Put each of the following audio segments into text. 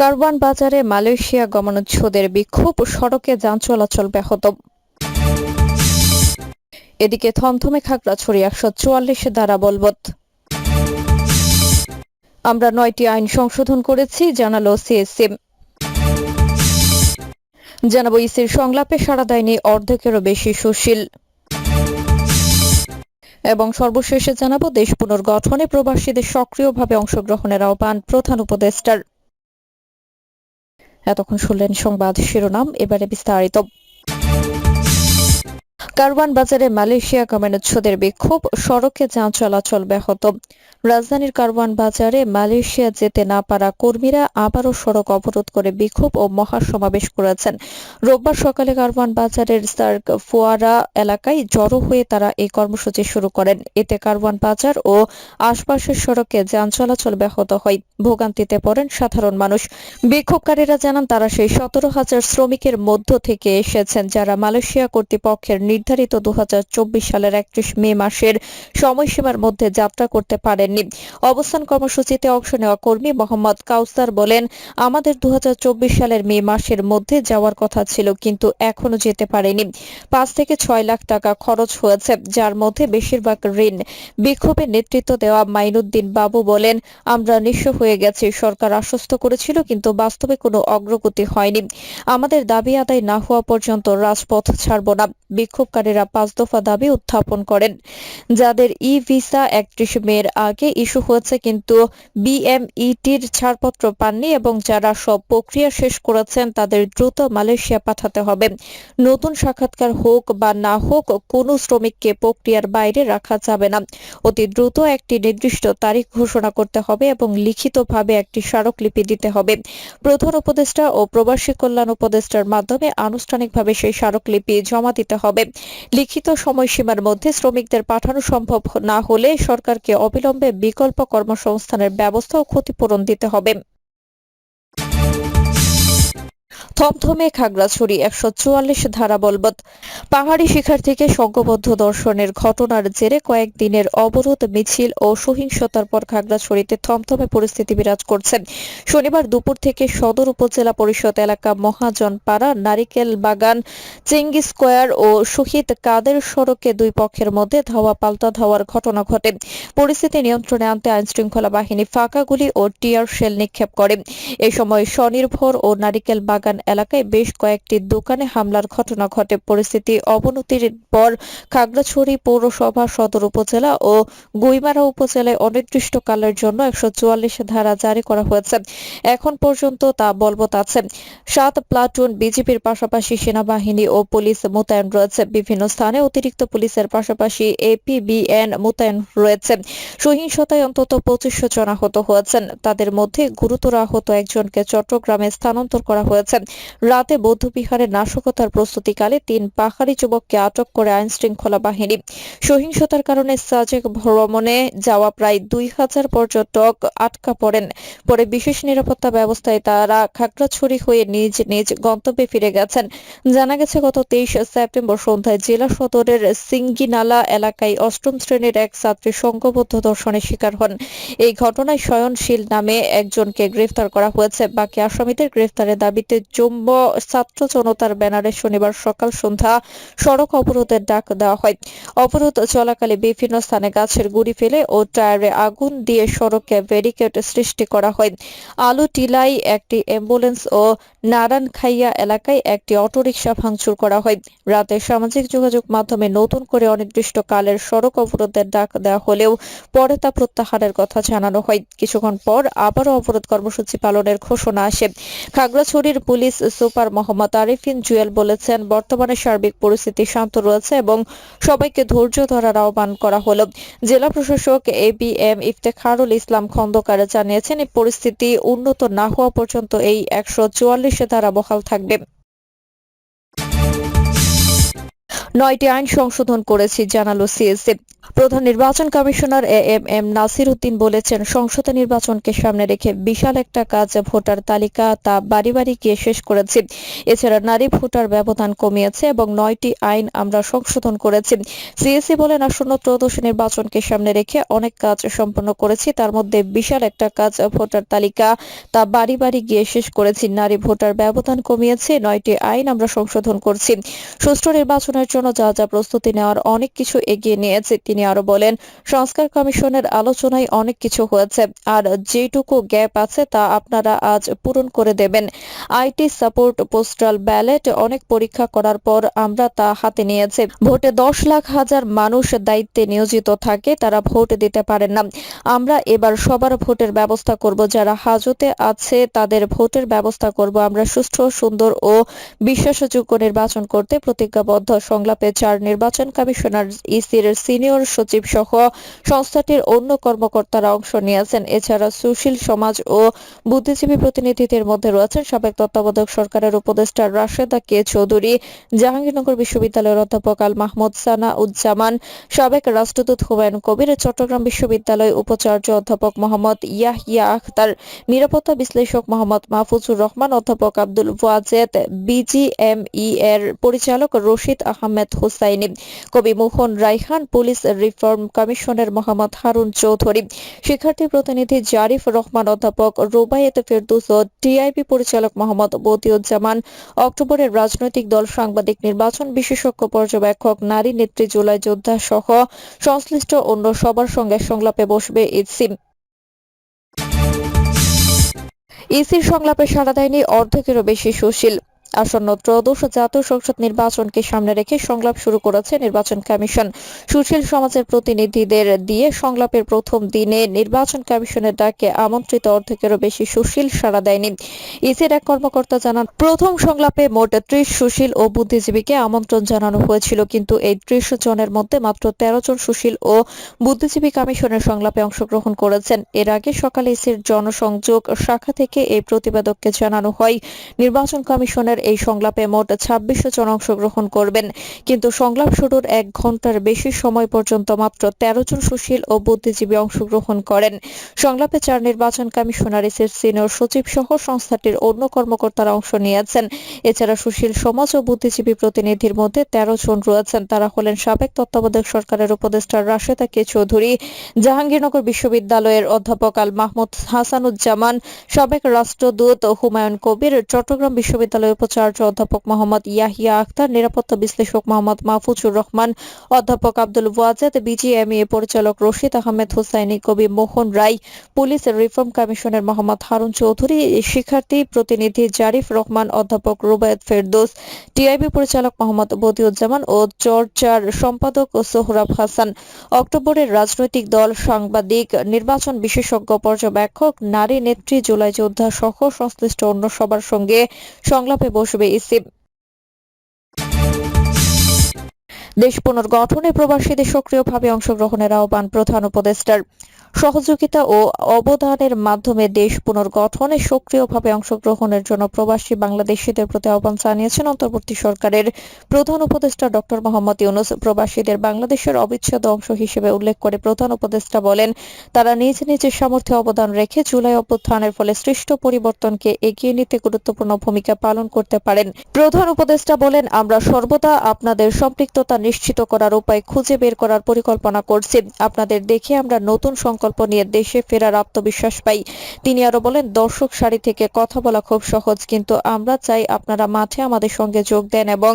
কারওয়ান বাজারে মালয়েশিয়া গমনোচ্ছদের বিক্ষোভ, সড়কে যান চলাচল ব্যাহত। এদিকে থমথমে খাগড়াছড়ি একশো চুয়াল্লিশ দ্বারা বলবৎ। আমরা নয়টি আইন সংশোধন করেছি, জানালো সিএসসি জানাব ইসির সংলাপে সাড়া দেয়নি অর্ধেকেরও বেশি সুশীল। এবং সর্বশেষে জানাব দেশ পুনর্গঠনে প্রবাসীদের সক্রিয়ভাবে অংশগ্রহণের আহ্বান প্রধান উপদেষ্টার। এতক্ষণ শুনলেন সংবাদ শিরোনাম এবারে বিস্তারিত। কারওয়ান বাজারে মালয়েশিয়া গমনোচ্ছদের বিক্ষোভ, সড়কে যান চলাচল ব্যাহত। রাজধানীর কারওয়ান বাজারে মালয়েশিয়া যেতে না পারা কর্মীরা আবারও সড়ক অবরোধ করে বিক্ষোভ ও মহাসমাবেশ করেছেন। রোববার সকালে কারওয়ান বাজারের সার্ক ফোয়ারা এলাকায় জড়ো হয়ে তারা এই কর্মসূচি শুরু করেন। এতে কারওয়ান বাজার ও আশপাশের সড়কে যান চলাচল ব্যাহত হয়। ভোগান্তিতে পড়েন সাধারণ মানুষ। বিক্ষোভকারীরা জানান, তারা সেই সতেরো হাজার শ্রমিকের মধ্য থেকে এসেছেন যারা মালয়েশিয়া কর্তৃপক্ষের নির্ধারিত দু হাজার চব্বিশ সালের একত্রিশ মে মাসের সময়সীমার মধ্যে যাত্রা করতে পারেননি। অবস্থান কর্মসূচিতে অংশ নেওয়া কর্মী মোহাম্মদ কাউসার বলেন, আমাদের দু হাজার চব্বিশ সালের মে মাসের মধ্যে যাওয়ার কথা ছিল, কিন্তু এখনও যেতে পারেনি। পাঁচ থেকে ছয় লাখ টাকা খরচ হয়েছে, যার মধ্যে বেশিরভাগ ঋণ। বিক্ষোভে নেতৃত্ব দেওয়া মাইনুদ্দিন বাবু বলেন, আমরা নিঃস্ব হয়ে গেছি, সরকার আশ্বস্ত করেছিল, কিন্তু বাস্তবে কোনো অগ্রগতি হয়নি। আমাদের দাবি আদায় না হওয়া পর্যন্ত রাজপথ ছাড়ব না। বিক্ষোভকারীরা পাঁচ দফা দাবি উত্থাপন করেন। যাদের ই ভিসা একত্রিশ মের আগে ইস্যু হয়েছে কিন্তু বিএমইটির ছাড়পত্র পাননি এবং যারা সব প্রক্রিয়া শেষ করেছেন তাদের দ্রুত মালয়েশিয়া পাঠাতে হবে। নতুন সাক্ষাৎকার হোক বা না হোক, কোনো শ্রমিককে প্রক্রিয়ার বাইরে রাখা যাবে না। অতি দ্রুত একটি নির্দিষ্ট তারিখ ঘোষণা করতে হবে এবং লিখিতভাবে একটি স্মারকলিপি দিতে হবে। প্রধান উপদেষ্টা ও প্রবাসী কল্যাণ উপদেষ্টার মাধ্যমে আনুষ্ঠানিকভাবে সেই স্মারকলিপি জমা দিতে হবে। লিখিত সময়সীমার মধ্যে শ্রমিকদের পাঠানো সম্ভব না হলে সরকারকে অবিলম্বে বিকল্প কর্মসংস্থানের ব্যবস্থা ও ক্ষতিপূরণ দিতে হবে। থমথমে খাগড়াছড়ি একশো চুয়াল্লিশ ধারা বলবৎ। পাহাড়ি শিখার থেকে সংঘবদ্ধ দর্শনের ঘটনার জেরে কয়েকদিনের অবরোধ, মিছিল ও সহিংসতার পর খাগড়াছড়িতে থমথমে পরিস্থিতি বিরাজ করছে। শনিবার দুপুর থেকে সদর উপজেলা পরিষদ এলাকা মহাজনপাড়া নারিকেল বাগান চেঙ্গি স্কোয়ার ও শহীদ কাদের সড়কে দুই পক্ষের মধ্যে ধাওয়া পাল্টা ধাওয়ার ঘটনা ঘটে। পরিস্থিতি নিয়ন্ত্রণে আনতে আইনশৃঙ্খলা বাহিনী ফাঁকা গুলি ও টিয়ার শেল নিক্ষেপ করে। এ সময় স্বনির্ভর ও নারিকেল বাগান এলাকায় বেশ কয়েকটি দোকানে হামলার ঘটনা ঘটে। পরিস্থিতি অবনতির পর খাগড়াছড়ি পৌরসভা সদর উপজেলা ও গুইমারা উপজেলায় অনির্দিষ্টকালের জন্য একশো চুয়াল্লিশ ধারা জারি করা হয়েছে। এখন পর্যন্ত তা বলবৎ আছে। সাত প্লাটুন বিজেপির পাশাপাশি সেনাবাহিনী ও পুলিশ মোতায়েন রয়েছে। বিভিন্ন স্থানে অতিরিক্ত পুলিশের পাশাপাশি এপিবিএন মোতায়েন রয়েছে। সহিংসতায় অন্তত পঁচিশশো জন আহত হয়েছেন। তাদের মধ্যে গুরুতর আহত একজনকে চট্টগ্রামে স্থানান্তর করা হয়েছে। রাতে বৌদ্ধবিহারে নাশকতার প্রস্তুতিকালে তিন পাহাড়ি যুবককে আটক করে আইন শৃঙ্খলা বাহিনী। সহিংসতার কারণে সাজেক ভ্রমণে যাওয়া প্রায় দুই হাজার পর্যটক আটকা পড়েন। পরে বিশেষ নিরাপত্তা ব্যবস্থায় তারা খাগড়াছড়ি হয়ে নিজ নিজ গন্তব্যে ফিরে গেছেন। জানা গেছে, গত তেইশ সেপ্টেম্বর সন্ধ্যায় জেলা সদরের সিঙ্গিনালা এলাকায় অষ্টম শ্রেণির এক ছাত্রী সংঘবদ্ধ ধর্ষণের শিকার হন। এই ঘটনায় শয়নশীল নামে একজনকে গ্রেফতার করা হয়েছে। বাকি আসামিদের গ্রেফতারের দাবিতে জম্ম ছাত্র জনতার ব্যানারে শনিবার সকাল সন্ধ্যা সড়ক অবরোধের ডাক দেওয়া হয়। অবরোধ চলাকালে বিভিন্ন স্থানে গাছের গুড়ি ফেলে ও টায়ারে আগুন দিয়ে সড়কে ব্যারিকেড সৃষ্টি করা হয়। আলু টিলাই, একটি অ্যাম্বুলেন্স ও নারায়ণখাইয়া এলাকায় একটি অটোরিকশা ভাঙচুর করা হয়। রাতে সামাজিক যোগাযোগ মাধ্যমে নতুন করে অনির্দিষ্টকালের সড়ক অবরোধের ডাক দেওয়া হলেও পরে তা প্রত্যাহারের কথা জানানো হয়। কিছুক্ষণ পর আবারও অবরোধ কর্মসূচি পালনের ঘোষণা আসে। খাগড়াছড়ির পুলিশ সুপার মোহাম্মদ আরিফিন জুয়েল বলেছেন, বর্তমানে সার্বিক পরিস্থিতি শান্ত রয়েছে এবং সবাইকে ধৈর্য ধরার আহ্বান করা হলো। জেলা প্রশাসক A B M Iftekharul Islam Khandakar জানিয়েছেন, এই পরিস্থিতি উন্নত না হওয়া পর্যন্ত এই একশো চুয়াল্লিশে ধারা বহাল থাকবে। নয়টি আইন সংশোধন করেছি জানালো সিএসএ প্রধান নির্বাচন commissioner A M M Nasir Uddin বলেছেন, সংসদ নির্বাচনকে সামনে রেখে বিশাল একটা কাজ ভোটার তালিকা তা বাড়ি বাড়ি গিয়ে শেষ করেছি। এছাড়া নারী ভোটার ব্যবধান কমিয়েছে এবং নয়টি আইন আমরা সংশোধন করেছি। সিএসি বলেন, আসন্ন ত্রয়োদশ নির্বাচনকে সামনে রেখে অনেক কাজ সম্পন্ন করেছি, তার মধ্যে বিশাল একটা কাজ ভোটার তালিকা তা বাড়ি বাড়ি গিয়ে শেষ করেছি। নারী ভোটার ব্যবধান কমিয়েছে, নয়টি আইন আমরা সংশোধন করছি। সুষ্ঠু নির্বাচনের জন্য যা যা প্রস্তুতি নেওয়ার অনেক কিছু এগিয়ে নিয়েছে। তিনি আরও বলেন, সংস্কার কমিশনের আলোচনায় অনেক কিছু হয়েছে, আর যেটুকু গ্যাপ আছে তা আপনারা আজ পূরণ করে দেবেন। আইটি সাপোর্ট, পোস্টাল ব্যালেট, অনেক পরীক্ষা করার পর আমরা তা হাতে নিয়েছি। ভোটে দশ লাখ হাজার মানুষ দায়িত্বে নিয়োজিত থাকে, তারা ভোট দিতে পারেন না। আমরা এবার সবার ভোটের ব্যবস্থা করব, যারা হাজতে আছে তাদের ভোটের ব্যবস্থা করব। আমরা সুষ্ঠু, সুন্দর ও বিশ্বাসযোগ্য নির্বাচন করতে প্রতিজ্ঞাবদ্ধ। সংলাপে চার নির্বাচন কমিশনার, ইসির সিনিয়র সচিব সহ সংস্থাটির অন্য কর্মকর্তারা অংশ নিয়েছেন। এছাড়া সুশীল সমাজ ও বুদ্ধিজীবী প্রতিনিধিদের মধ্যে রয়েছেন সাবেক তত্ত্বাবধায়ক সরকারের উপদেষ্টা রাশেদা কে চৌধুরী, জাহাঙ্গীরনগর বিশ্ববিদ্যালয়ের অধ্যাপক আল মাহমুদ সানা উজ্জামান সাবেক রাষ্ট্রদূত হুমায়ুন কবির, চট্টগ্রাম বিশ্ববিদ্যালয় উপাচার্য অধ্যাপক মোহাম্মদ ইয়াহিয়া আখতার, নিরাপত্তা বিশ্লেষক মোহাম্মদ মাহফুজুর রহমান, অধ্যাপক আব্দুল ওয়াজেদ বিজিএমই এর পরিচালক রশিদ আহমেদ হুসাইনি। কবি মোহন রাইহান পুলিশ রিফর্ম কমিশনের মোহাম্মদ হারুন চৌধুরী শিক্ষার্থী প্রতিনিধি জারিফ রহমান, অধ্যাপক রুবায়েত ফেরদুস ও টিআইবি পরিচালক মোহাম্মদ বদিউজ্জামান, অক্টোবরের রাজনৈতিক দল সাংবাদিক নির্বাচন বিশেষজ্ঞ পর্যবেক্ষক, নারী নেত্রী জুলাই যোদ্ধা সহ সংশ্লিষ্ট অন্য সবার সঙ্গে সংলাপে বসবে ইসিম ইসির সংলাপে সাড়া দেয়নি অর্ধেকেরও বেশি সুশীল। আসন্ন ত্রয়োদশ জাতীয় সংসদ নির্বাচনকে সামনে রেখে সংলাপ শুরু করেছে নির্বাচন কমিশন। সুশীল সমাজের প্রতিনিধিদের দিয়ে সংলাপের প্রথম দিনে নির্বাচন কমিশনের ডাকে আমন্ত্রিত অর্ধেকেরও বেশি সুশীল সাড়া দেয়নি। ইসির এক কর্মকর্তা জানান, প্রথম সংলাপে মোট ত্রিশ সুশীল ও বুদ্ধিজীবীকে আমন্ত্রণ জানানো হয়েছিল, কিন্তু এই ত্রিশ জনের মধ্যে মাত্র তেরো জন সুশীল ও বুদ্ধিজীবী কমিশনের সংলাপে অংশগ্রহণ করেছেন। এর আগে সকালে ইসির জনসংযোগ শাখা থেকে এই প্রতিবেদককে জানানো হয়। নির্বাচন কমিশনের এই সংলাপে মোট ছাব্বিশ জন অংশগ্রহণ করবেন। কিন্তু সংলাপ শুরুর এক ঘণ্টার বেশি সময় পর্যন্ত মাত্র তেরো জন সুশীল ও বুদ্ধিজীবী অংশগ্রহণ করেন। সংলাপে চার নির্বাচন কমিশনার এসের সিনিয়র সচিব সহ সংস্থাটির অন্য কর্মকর্তারা অংশ নিয়েছেন। এছাড়া সুশীল সমাজ ও বুদ্ধিজীবী প্রতিনিধির মধ্যে তেরো জন রয়েছেন। তারা হলেন সাবেক তত্ত্বাবধায়ক সরকারের উপদেষ্টা রাশেদা কে চৌধুরী, জাহাঙ্গীরনগর বিশ্ববিদ্যালয়ের অধ্যাপক আল মাহমুদ হাসানুজ্জামান, সাবেক রাষ্ট্রদূত হুমায়ুন কবির, চট্টগ্রাম বিশ্ববিদ্যালয়ের উপাচার্য অধ্যাপক মোহাম্মদ ইয়াহিয়া আখতার, নিরাপত্তা বিশ্লেষক মোহাম্মদ মাহফুজুর রহমান, অধ্যাপক আব্দুল ওয়াজেদ, বিজিএমইএ পরিচালক রশিদ আহমেদ, হুসাইনি কবি মোহন রায়, পুলিশ রিফর্ম কমিশনের মোহাম্মদ হারুন চৌধুরী, শিক্ষার্থী প্রতিনিধি জারিফ রহমান, অধ্যাপক রুবায়ত ফেরদৌস, টিআইবি পরিচালক মোহাম্মদ বদিউজ্জামান ও চর্চার সম্পাদক সোহরাব হাসান। অক্টোবরের রাজনৈতিক দল সাংবাদিক, নির্বাচন বিশেষজ্ঞ, পর্যবেক্ষক, নারী নেত্রী জুলাই যোদ্ধা সহ সংশ্লিষ্ট অন্য সবার সঙ্গে সংলাপে বসবে ইসিম দেশ পুনর্গঠনে প্রবাসীদের সক্রিয়ভাবে অংশগ্রহণের আহ্বান প্রধান উপদেষ্টার। সহযোগিতা ও অবদানের মাধ্যমে দেশ পুনর্গঠনে সক্রিয়ভাবে অংশগ্রহণের জন্য প্রবাসী বাংলাদেশিদের প্রতি আহ্বান জানিয়েছেন অন্তর্বর্তী সরকারের প্রধান উপদেষ্টা ডক্টর মোহাম্মদ ইউনুস। প্রবাসীদের বাংলাদেশের অবিচ্ছেদ্য অংশ হিসেবে উল্লেখ করে প্রধান উপদেষ্টা বলেন, তারা নিজ নিজের সামর্থ্যে অবদান রেখে জুলাই অভ্যুত্থানের ফলে সৃষ্ট পরিবর্তনকে এগিয়ে নিতে গুরুত্বপূর্ণ ভূমিকা পালন করতে পারেন। প্রধান উপদেষ্টা বলেন, আমরা সর্বদা আপনাদের সম্পৃক্ততা নিশ্চিত করার উপায় খুঁজে বের করার পরিকল্পনা করছি। আপনাদের দেখে আমরা নতুন সংকল্প নিয়ে দেশে ফেরার আত্মবিশ্বাস পাই। তিনি আরও বলেন, দর্শক সারি থেকে কথা বলা খুব সহজ, কিন্তু আমরা চাই আপনারা মাঠে আমাদের সঙ্গে যোগ দেন এবং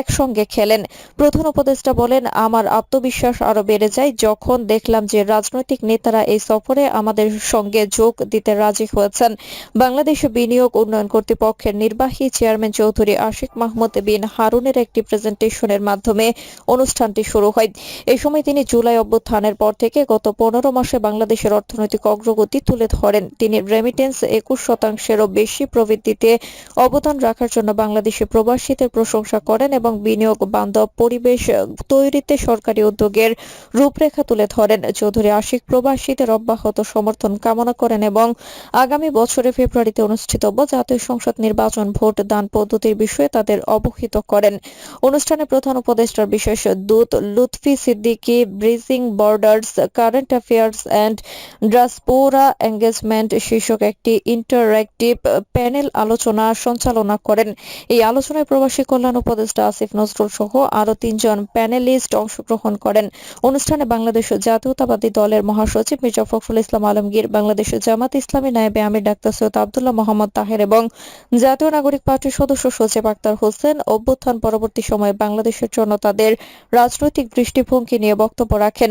একসঙ্গে খেলেন। প্রধান উপদেষ্টা বলেন, আমার আত্মবিশ্বাস আরও বেড়ে যায় যখন দেখলাম যে রাজনৈতিক নেতারা এই সফরে আমাদের সঙ্গে যোগ দিতে রাজি হয়েছেন। বাংলাদেশ বিনিয়োগ উন্নয়ন কর্তৃপক্ষের নির্বাহী চেয়ারম্যান চৌধুরী আশিক মাহমুদ বিন হারুনের একটি প্রেজেন্টেশনের মাধ্যমে অনুষ্ঠানটি শুরু হয়। এই সময় তিনি জুলাই অভ্যুত্থানের পর থেকে গত পনেরো মাসে বাংলাদেশের অর্থনৈতিক অগ্রগতি তুলে ধরেন। তিনি রেমিটেন্স একুশ শতাংশেরও বেশি প্রবৃদ্ধিতে অবদান রাখার জন্য বাংলাদেশি প্রবাসীদের প্রশংসা করেন এবং বিনিয়োগ বান্ধব পরিবেশ তৈরিতে সরকারি উদ্যোগের রূপরেখা তুলে ধরেন। চৌধুরী আশিক প্রবাসীদের অব্যাহত সমর্থন কামনা করেন এবং আগামী বছরে ফেব্রুয়ারিতে অনুষ্ঠিতব্য জাতীয় সংসদ নির্বাচন ভোট দান পদ্ধতির বিষয়ে তাদের অবহিত করেন। অনুষ্ঠানে প্রধান উপদেষ্টার বিশেষ দূত Lutfey Siddiqi, bridging borders, current affairs and diaspora engagement শীর্ষক একটি ইন্টারঅ্যাক্টিভ প্যানেল আলোচনা সঞ্চালনা করেন। এই আলোচনায় প্রবাসী কল্যাণ উপদেষ্টা আসিফ নজরুল সহ আরও তিনজন প্যানেলিস্ট অংশগ্রহণ করেন। অনুষ্ঠানে বাংলাদেশ জাতীয়তাবাদী দলের মহাসচিব মির্জা ফখরুল ইসলাম আলমগীর, বাংলাদেশ জামাত ইসলামী নায়েবে আমির ডাক্তার সৈয়দ আবদুল্লাহ মোহাম্মদ তাহের এবং জাতীয় নাগরিক পার্টির সদস্য সচিব আক্তার হোসেন অভ্যুত্থান পরবর্তী সময়ে বাংলাদেশের জন্য তাদের রাজনৈতিক দৃষ্টিভঙ্গি নিয়ে বক্তব্য রাখেন।